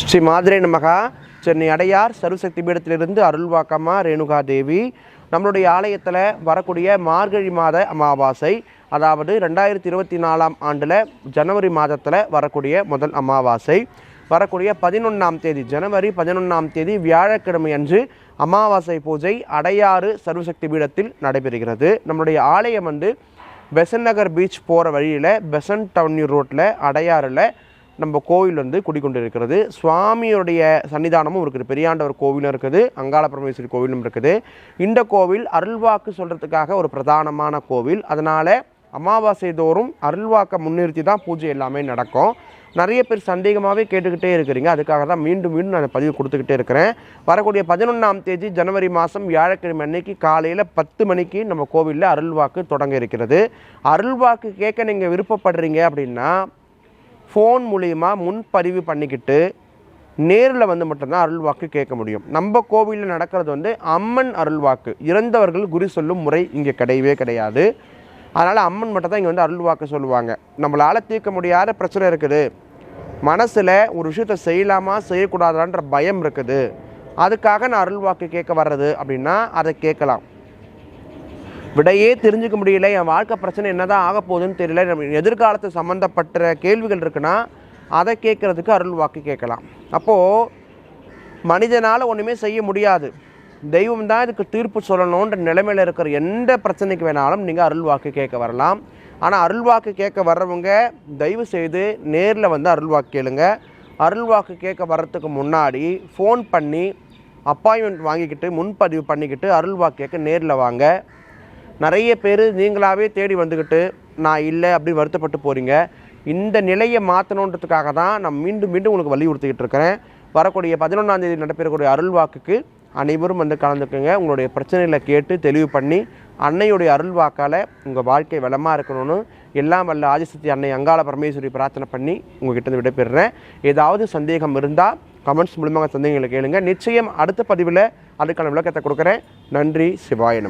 ஸ்ரீ மாதிரே நமகா. சென்னை அடையார் சர்வசக்தி பீடத்திலிருந்து அருள்வாக்கம்மா ரேணுகா தேவி நம்மளுடைய ஆலயத்தில் வரக்கூடிய மார்கழி மாத அமாவாசை அதாவது ரெண்டாயிரத்தி இருபத்தி நாலாம் ஆண்டில் ஜனவரி மாதத்தில் வரக்கூடிய முதல் அமாவாசை. வரக்கூடிய பதினொன்றாம் தேதி ஜனவரி பதினொன்றாம் தேதி வியாழக்கிழமை அன்று அமாவாசை பூஜை அடையாறு சர்வசக்தி பீடத்தில் நடைபெறுகிறது. நம்மளுடைய ஆலயம் வந்து பெசன் நகர் பீச் போகிற வழியில் பெசன் டவுன் ரோட்டில் அடையாறில் நம்ம கோவில் வந்து குடிக்கொண்டிருக்கிறது சுவாமியுடைய சன்னிதானமும் இருக்குது. பெரியாண்டவர் கோவிலும் இருக்குது. அங்காள பரமேஸ்வரி கோவிலும் இருக்குது. இந்த கோவில் அருள்வாக்கு சொல்கிறதுக்காக ஒரு பிரதானமான கோவில். அதனால் அமாவாசை தோறும் அருள்வாக்கை முன்னிறுத்தி தான் பூஜை எல்லாமே நடக்கும். நிறைய பேர் சந்தேகமாகவே கேட்டுக்கிட்டே இருக்கிறீங்க. அதுக்காக தான் மீண்டும் மீண்டும் நான் பதிவு கொடுத்துக்கிட்டே இருக்கிறேன். வரக்கூடிய பதினொன்றாம் தேதி ஜனவரி மாதம் வியாழக்கிழமை அன்னைக்கு காலையில் பத்து மணிக்கு நம்ம கோவிலில் அருள்வாக்கு தொடங்க இருக்கிறது. அருள்வாக்கு கேட்க நீங்கள் விருப்பப்படுறீங்க அப்படின்னா ஃபோன் மூலிமா முன்பதிவு பண்ணிக்கிட்டு நேரில் வந்து மட்டும்தான் அருள்வாக்கு கேட்க முடியும். நம்ம கோவிலில் நடக்கிறது வந்து அம்மன் அருள்வாக்கு. இறந்தவர்கள் குறி சொல்லும் முறை இங்கே கிடையவே கிடையாது. அதனால் அம்மன் மட்டும் தான் இங்கே வந்து அருள்வாக்கு சொல்லுவாங்க. நம்மளால் தீர்க்க முடியாத பிரச்சனை இருக்குது. மனசில் ஒரு விஷயத்தை செய்யலாமா செய்யக்கூடாதான்ற பயம் இருக்குது. அதுக்காக நான் அருள்வாக்கு கேட்க வர்றது அப்படின்னா அதை கேட்கலாம். விடையே தெரிஞ்சுக்க முடியல. என் வாழ்க்கை பிரச்சனை என்னதான் ஆக போகுதுன்னு தெரியல. நம்ம எதிர்காலத்து சம்மந்தப்பட்ட கேள்விகள் இருக்குன்னா அதை கேட்குறதுக்கு அருள் வாக்கு கேட்கலாம். அப்போது மனிதனால் ஒன்றுமே செய்ய முடியாது. தெய்வம் தான் இதுக்கு தீர்ப்பு சொல்லணுன்ற நிலைமையில் இருக்கிற எந்த பிரச்சனைக்கு வேணாலும் நீங்கள் அருள் வாக்கு கேட்க வரலாம். ஆனால் அருள் வாக்கு கேட்க வர்றவங்க தயவு செய்து நேரில் வந்து அருள் வாக்கு கேளுங்க. அருள் வாக்கு கேட்க வர்றதுக்கு முன்னாடி ஃபோன் பண்ணி அப்பாயின்மெண்ட் வாங்கிக்கிட்டு முன்பதிவு பண்ணிக்கிட்டு அருள் வாக்கு கேட்க நேரில் வாங்க. நிறைய பேர் நீங்களாகவே தேடி வந்துக்கிட்டு நான் இல்லை அப்படின்னு வருத்தப்பட்டு போகிறீங்க இந்த நிலையை மாற்றணுன்றதுக்காக தான் நான் மீண்டும் மீண்டும் உங்களுக்கு வலியுறுத்திக்கிட்டு இருக்கிறேன். வரக்கூடிய பதினொன்றாந்தேதி நடைபெறக்கூடிய அருள் வாக்குக்கு அனைவரும் வந்து கலந்துக்குங்க. உங்களுடைய பிரச்சனைகளை கேட்டு தெளிவு பண்ணி அன்னையுடைய அருள் வாக்கால் உங்கள் வாழ்க்கை வளமாக இருக்கணும்னு எல்லாம் வல்ல ஆதிசக்தி அன்னை அங்காள பரமேஸ்வரி பிரார்த்தனை பண்ணி உங்ககிட்ட விடைபெறுறேன். ஏதாவது சந்தேகம் இருந்தால் கமெண்ட்ஸ் மூலமாக சந்தேகங்களை கேளுங்க. நிச்சயம் அடுத்த பதிவில் அதுக்கான விளக்கத்தை கொடுக்குறேன். நன்றி. சிவாய